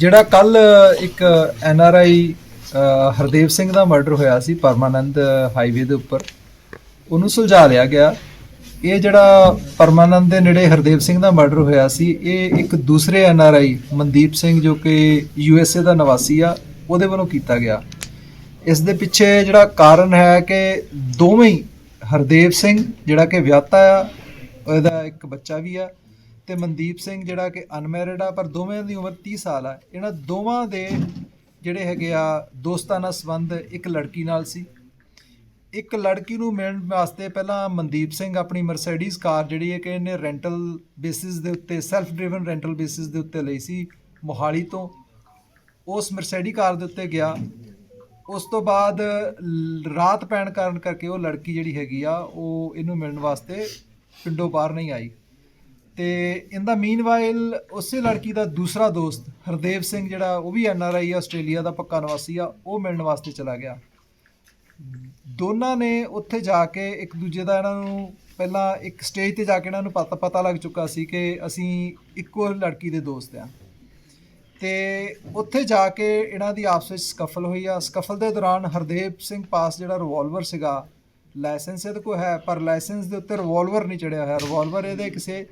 ਜਿਹੜਾ ਕੱਲ ਇੱਕ N R I Hardev Singh the murder ਹੋਇਆ ਸੀ ਪਰਮਾਨੰਦ ਹਾਈਵੇ ਦੇ ਉੱਪਰ, ਉਹਨੂੰ ਸੁਲਝਾ ਲਿਆ ਗਿਆ। ਇਹ ਜਿਹੜਾ ਪਰਮਾਨੰਦ ਦੇ ਨੇੜੇ ਹਰਦੇਵ ਸਿੰਘ ਦਾ ਮਰਡਰ ਹੋਇਆ ਸੀ, ਇਹ ਇੱਕ ਦੂਸਰੇ N R I, Mandeep Singh ਜੋ ਕਿ ਯੂ ਐਸ ਏ ਦਾ ਨਿਵਾਸੀ ਆ, ਉਹਦੇ ਵੱਲੋਂ ਕੀਤਾ ਗਿਆ। ਇਸ ਦੇ ਪਿੱਛੇ ਜਿਹੜਾ ਕਾਰਨ ਹੈ ਕਿ ਦੋਵੇਂ ਹੀ ਹਰਦੇਵ ਸਿੰਘ, ਜਿਹੜਾ ਕਿ ਵਿਆਹਤਾ ਆ, ਉਹਦਾ ਇੱਕ ਬੱਚਾ ਵੀ ਆ ਤੇ ਮਨਦੀਪ ਸਿੰਘ ਜਿਹੜਾ ਕਿ ਅਨਮੈਰਿਡ ਆ, ਪਰ ਦੋਵੇਂ ਦੀ ਉਮਰ 30 ਸਾਲ ਆ। ਇਹਨਾਂ ਦੋਵਾਂ ਦੇ ਜਿਹੜੇ ਹੈਗੇ ਆ ਦੋਸਤਾਨਾ ਸੰਬੰਧ ਇੱਕ ਲੜਕੀ ਨਾਲ ਸੀ। ਇੱਕ ਲੜਕੀ ਨੂੰ ਮਿਲਣ ਵਾਸਤੇ ਪਹਿਲਾਂ ਮਨਦੀਪ ਸਿੰਘ ਆਪਣੀ ਮਰਸੀਡੀਜ਼ ਕਾਰ ਜਿਹੜੀ ਹੈ ਕਿ ਇਹਨੇ ਰੈਂਟਲ ਬੇਸਿਸ ਦੇ ਉੱਤੇ ਸੈਲਫ ਡਰਾਈਵਨ ਰੈਂਟਲ ਬੇਸਿਸ ਦੇ ਉੱਤੇ ਲਈ ਸੀ ਮੋਹਾਲੀ ਤੋਂ। ਉਸ ਮਰਸੀਡੀ ਕਾਰ ਦੇ ਉੱਤੇ ਗਿਆ। ਉਸ ਤੋਂ ਬਾਅਦ ਰਾਤ ਪੈਣ ਕਾਰਨ ਕਰਕੇ ਉਹ ਲੜਕੀ ਜਿਹੜੀ ਹੈਗੀ ਆ, ਉਹ ਇਹਨੂੰ ਮਿਲਣ ਵਾਸਤੇ ਪਿੰਡੋਂ ਬਾਹਰ ਨਹੀਂ ਆਈ। ਤੇ ਇਹਦਾ ਦਾ ਮੀਨਵਾਈਲ ਉਸੇ ਲੜਕੀ ਦਾ ਦੂਸਰਾ ਦੋਸਤ, ਹਰਦੇਵ ਸਿੰਘ, ਜਿਹੜਾ ਉਹ ਵੀ ਐਨ ਆਰ ਆਈ ਆਸਟ੍ਰੇਲੀਆ ਦਾ ਪੱਕਾ ਨਿਵਾਸੀ ਆ, ਉਹ ਮਿਲਣ ਵਾਸਤੇ ਚਲਾ ਗਿਆ। ਦੋਨਾਂ ਨੇ ਉੱਥੇ ਜਾ ਕੇ ਇੱਕ ਦੂਜੇ ਦਾ ਇਹਨਾਂ ਨੂੰ ਪਹਿਲਾਂ ਇੱਕ ਸਟੇਜ ਤੇ ਜਾ ਕੇ ਇਹਨਾਂ ਨੂੰ ਪਤਾ ਪਤਾ ਲੱਗ ਚੁੱਕਾ ਸੀ ਕਿ ਅਸੀਂ ਇੱਕੋ ਲੜਕੀ ਦੇ ਦੋਸਤ ਆ। ਤੇ ਉੱਥੇ ਜਾ ਕੇ ਇਹਨਾਂ ਦੀ ਆਪਸ ਵਿੱਚ ਸਕਫਲ ਹੋਈ ਆ। ਸਕਫਲ ਦੇ ਦੌਰਾਨ ਹਰਦੇਵ ਸਿੰਘ ਪਾਸ ਜਿਹੜਾ ਰਿਵਾਲਵਰ ਸੀਗਾ ਲਾਇਸੈਂਸ ਇਹਦੇ ਕੋਲ ਹੈ, ਪਰ ਲਾਇਸੈਂਸ ਦੇ ਉੱਤੇ ਰਿਵਾਲਵਰ ਨਹੀਂ ਚੜਿਆ ਹੋਇਆ। ਰਿਵਾਲਵਰ ਇਹਦੇ ਕਿਸੇ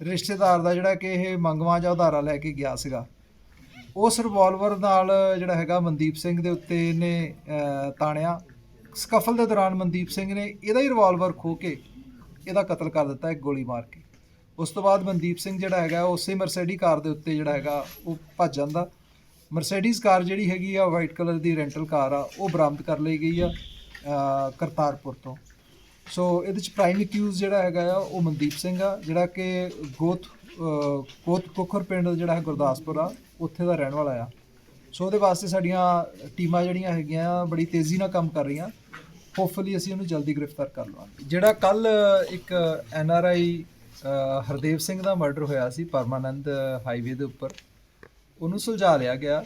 ਰਿਸ਼ਤੇਦਾਰ ਦਾ ਜਿਹੜਾ ਕਿ ਇਹ ਮੰਗਵਾ ਜਾਂ ਉਧਾਰਾ ਲੈ ਕੇ ਗਿਆ ਸੀਗਾ, ਉਸ ਰਿਵਾਲਵਰ ਨਾਲ ਜਿਹੜਾ ਹੈਗਾ ਮਨਦੀਪ ਸਿੰਘ ਦੇ ਉੱਤੇ ਇਹਨੇ ਤਾਣਿਆ। ਸਕਫਲ ਦੇ ਦੌਰਾਨ ਮਨਦੀਪ ਸਿੰਘ ਨੇ ਇਹਦਾ ਹੀ ਰਿਵਾਲਵਰ ਖੋ ਕੇ ਇਹਦਾ ਕਤਲ ਕਰ ਦਿੱਤਾ, ਇੱਕ ਗੋਲੀ ਮਾਰ ਕੇ। ਉਸ ਤੋਂ ਬਾਅਦ ਮਨਦੀਪ ਸਿੰਘ ਜਿਹੜਾ ਹੈਗਾ, ਉਸੇ ਮਰਸੀਡੀ ਕਾਰ ਦੇ ਉੱਤੇ ਜਿਹੜਾ ਹੈਗਾ, ਉਹ ਭੱਜ ਜਾਂਦਾ। ਮਰਸੀਡੀਜ਼ ਕਾਰ ਜਿਹੜੀ ਹੈਗੀ ਆ ਵਾਈਟ ਕਲਰ ਦੀ ਰੈਂਟਲ ਕਾਰ ਆ, ਉਹ ਬਰਾਮਦ ਕਰ ਲਈ ਗਈ ਆ ਕਰਤਾਰਪੁਰ ਤੋਂ। ਸੋ ਇਹਦੇ ਚ ਪ੍ਰਾਈਮ ਅਕਿਊਜ਼ ਜਿਹੜਾ ਹੈਗਾ ਆ ਉਹ ਮਨਦੀਪ ਸਿੰਘ ਆ ਜਿਹੜਾ ਕਿ ਗੋਤ ਅਹ, ਗੋਤ ਕੋਖਰ ਪਿੰਡ ਜਿਹੜਾ ਹੈ ਗੁਰਦਾਸਪੁਰ ਆ ਉੱਥੇ ਦਾ ਰਹਿਣ ਵਾਲਾ ਆ। ਸੋ ਉਹਦੇ ਵਾਸਤੇ ਸਾਡੀਆਂ ਟੀਮਾਂ ਜਿਹੜੀਆਂ ਹੈਗੀਆਂ ਆ, ਬੜੀ ਤੇਜ਼ੀ ਨਾਲ ਕੰਮ ਕਰ ਰਹੀਆਂ। ਹੋਪਫੁਲੀ ਅਸੀਂ ਉਹਨੂੰ ਜਲਦੀ ਗ੍ਰਿਫਤਾਰ ਕਰ ਲਵਾਂਗੇ। ਜਿਹੜਾ ਕੱਲ ਇੱਕ N R I Hardev Singh the murder ਹੋਇਆ ਸੀ ਪਰਮਾਨੰਦ ਹਾਈਵੇ ਦੇ ਉੱਪਰ ਉਹਨੂੰ ਸੁਲਝਾ ਲਿਆ ਗਿਆ।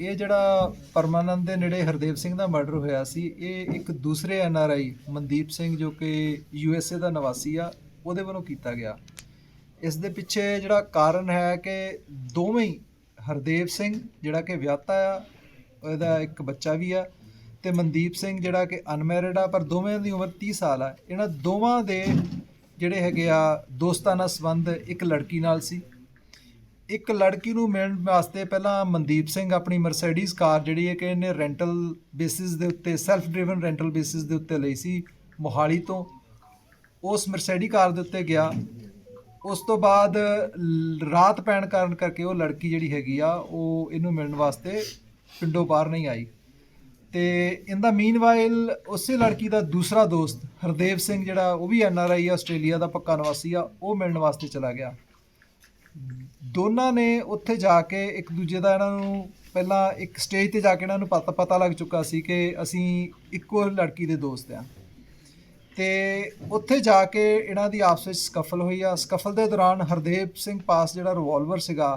ਇਹ ਜਿਹੜਾ ਪਰਮਾਨੰਦ ਦੇ ਨੇੜੇ ਹਰਦੇਵ ਸਿੰਘ ਦਾ ਮਰਡਰ ਹੋਇਆ ਸੀ, ਇਹ ਇੱਕ ਦੂਸਰੇ N R I, Mandeep Singh ਜੋ ਕਿ ਯੂ ਐਸ ਏ ਦਾ ਨਿਵਾਸੀ ਆ, ਉਹਦੇ ਵੱਲੋਂ ਕੀਤਾ ਗਿਆ। ਇਸ ਦੇ ਪਿੱਛੇ ਜਿਹੜਾ ਕਾਰਨ ਹੈ ਕਿ ਦੋਵੇਂ ਹੀ ਹਰਦੇਵ ਸਿੰਘ, ਜਿਹੜਾ ਕਿ ਵਿਆਹਤਾ ਆ, ਉਹਦਾ ਇੱਕ ਬੱਚਾ ਵੀ ਆ ਤੇ ਮਨਦੀਪ ਸਿੰਘ ਜਿਹੜਾ ਕਿ ਅਨਮੈਰਿਡ ਆ, ਪਰ ਦੋਵੇਂ ਦੀ ਉਮਰ 30 ਸਾਲ ਆ। ਇਹਨਾਂ ਦੋਵਾਂ ਦੇ ਜਿਹੜੇ ਹੈਗੇ ਆ ਦੋਸਤਾਨਾ ਸੰਬੰਧ ਇੱਕ ਲੜਕੀ ਨਾਲ ਸੀ। ਇੱਕ ਲੜਕੀ ਨੂੰ ਮਿਲਣ ਵਾਸਤੇ ਪਹਿਲਾਂ ਮਨਦੀਪ ਸਿੰਘ ਆਪਣੀ ਮਰਸੀਡੀਜ਼ ਕਾਰ ਜਿਹੜੀ ਹੈ ਕਿ ਇਹਨੇ ਰੈਂਟਲ ਬੇਸਿਸ ਦੇ ਉੱਤੇ ਸੈਲਫ ਡਰਾਈਵਨ ਰੈਂਟਲ ਬੇਸਿਸ ਦੇ ਉੱਤੇ ਲਈ ਸੀ ਮੋਹਾਲੀ ਤੋਂ। ਉਸ ਮਰਸੀਡੀ ਕਾਰ ਦੇ ਉੱਤੇ ਗਿਆ। ਉਸ ਤੋਂ ਬਾਅਦ ਰਾਤ ਪੈਣ ਕਾਰਨ ਕਰਕੇ ਉਹ ਲੜਕੀ ਜਿਹੜੀ ਹੈਗੀ ਆ, ਉਹ ਇਹਨੂੰ ਮਿਲਣ ਵਾਸਤੇ ਪਿੰਡੋਂ ਬਾਹਰ ਨਹੀਂ ਆਈ। ਤੇ ਇਹਦਾ ਦਾ ਮੀਨਵਾਈਲ ਉਸੇ ਲੜਕੀ ਦਾ ਦੂਸਰਾ ਦੋਸਤ ਹਰਦੇਵ ਸਿੰਘ ਜਿਹੜਾ, ਉਹ ਵੀ ਐਨ ਆਰ ਆਈ ਆਸਟ੍ਰੇਲੀਆ ਦਾ ਪੱਕਾ ਨਿਵਾਸੀ ਆ, ਉਹ ਮਿਲਣ ਵਾਸਤੇ ਚਲਾ ਗਿਆ। ਦੋਨਾਂ ਨੇ ਉੱਥੇ ਜਾ ਕੇ ਇੱਕ ਦੂਜੇ ਦਾ ਇਹਨਾਂ ਨੂੰ ਪਹਿਲਾਂ ਇੱਕ ਸਟੇਜ ਤੇ ਜਾ ਕੇ ਇਹਨਾਂ ਨੂੰ ਪਤਾ ਪਤਾ ਲੱਗ ਚੁੱਕਾ ਸੀ ਕਿ ਅਸੀਂ ਇੱਕੋ ਲੜਕੀ ਦੇ ਦੋਸਤ ਆ ਤੇ ਉੱਥੇ ਜਾ ਕੇ ਇਹਨਾਂ ਦੀ ਆਪਸ ਵਿੱਚ ਸਕਫਲ ਹੋਈ ਆ। ਸਕਫਲ ਦੇ ਦੌਰਾਨ ਹਰਦੇਵ ਸਿੰਘ ਪਾਸ ਜਿਹੜਾ ਰਿਵਾਲਵਰ ਸੀਗਾ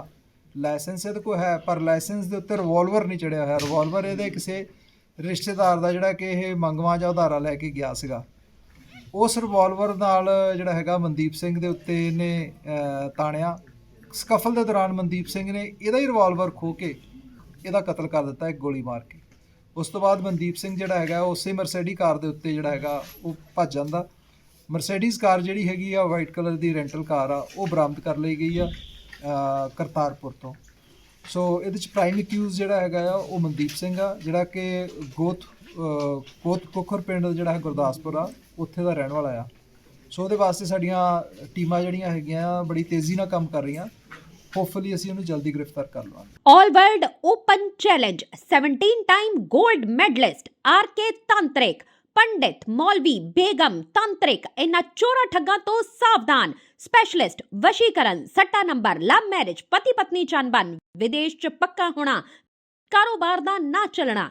ਲਾਇਸੈਂਸ ਇਹਦੇ ਕੋਲ ਹੈ, ਪਰ ਲਾਇਸੈਂਸ ਦੇ ਉੱਤੇ ਰਿਵਾਲਵਰ ਨਹੀਂ ਚੜਿਆ ਹੋਇਆ। ਰਿਵਾਲਵਰ ਇਹਦੇ ਕਿਸੇ ਰਿਸ਼ਤੇਦਾਰ ਦਾ ਜਿਹੜਾ ਕਿ ਇਹ ਮੰਗਵਾ ਜਾਂ ਉਧਾਰਾ ਲੈ ਕੇ ਗਿਆ ਸੀਗਾ। ਉਸ ਰਿਵਾਲਵਰ ਨਾਲ ਜਿਹੜਾ ਹੈਗਾ ਮਨਦੀਪ ਸਿੰਘ ਦੇ ਉੱਤੇ ਇਹਨੇ ਤਾਣਿਆ। ਸਕਫਲ ਦੇ ਦੌਰਾਨ ਮਨਦੀਪ ਸਿੰਘ ਨੇ ਇਹਦਾ ਹੀ ਰਿਵਾਲਵਰ ਖੋ ਕੇ ਇਹਦਾ ਕਤਲ ਕਰ ਦਿੱਤਾ ਇੱਕ ਗੋਲੀ ਮਾਰ ਕੇ। ਉਸ ਤੋਂ ਬਾਅਦ ਮਨਦੀਪ ਸਿੰਘ ਜਿਹੜਾ ਹੈਗਾ ਉਸੇ ਮਰਸੀਡੀ ਕਾਰ ਦੇ ਉੱਤੇ ਜਿਹੜਾ ਹੈਗਾ ਉਹ ਭੱਜ ਜਾਂਦਾ। ਮਰਸੀਡੀਜ਼ ਕਾਰ ਜਿਹੜੀ ਹੈਗੀ ਆ ਵਾਈਟ ਕਲਰ ਦੀ ਰੈਂਟਲ ਕਾਰ ਆ ਉਹ ਬਰਾਮਦ ਕਰ ਲਈ ਗਈ ਆ ਕਰਤਾਰਪੁਰ ਤੋਂ। ਸੋ ਇਹਦੇ ਚ ਪ੍ਰਾਈਮ ਅਕਿਊਜ਼ ਜਿਹੜਾ ਹੈਗਾ ਆ ਉਹ ਮਨਦੀਪ ਸਿੰਘ ਆ ਜਿਹੜਾ ਕਿ ਗੋਤ ਅਹ, ਗੋਤ ਕੋਖਰ ਪਿੰਡ ਜਿਹੜਾ ਹੈ ਗੁਰਦਾਸਪੁਰ ਆ ਉੱਥੇ ਦਾ ਰਹਿਣ ਵਾਲਾ ਆ। ਸੋ ਉਹਦੇ ਵਾਸਤੇ ਸਾਡੀਆਂ ਟੀਮਾਂ ਜਿਹੜੀਆਂ ਹੈਗੀਆਂ ਬੜੀ ਤੇਜ਼ੀ ਨਾਲ ਕੰਮ ਕਰ ਰਹੀਆਂ। ਹੋਪਫੁਲੀ ਅਸੀਂ ਉਹਨੂੰ ਜਲਦੀ ਗ੍ਰਿਫਤਾਰ ਕਰ ਲਵਾਂਗੇ। All World Open Challenge 17 time gold medalist RK Tantrik ਪੰਡਿਤ ਮੌਲਵੀ ਬੇਗਮ ਤੰਤਰਿਕ ਇਹਨਾਂ ਚੋਰਾ ਠੱਗਾਂ ਤੋਂ ਸਾਵਧਾਨ ਸਪੈਸ਼ਲਿਸਟ ਵਸ਼ੀਕਰਨ ਸੱਟਾ ਨੰਬਰ ਲਵ ਮੈਰਿਜ ਪਤੀ ਪਤਨੀ ਚੰਬਨ ਵਿਦੇਸ਼ ਚ ਪੱਕਾ ਹੋਣਾ, ਕਾਰੋਬਾਰ ਦਾ ਨਾ ਚੱਲਣਾ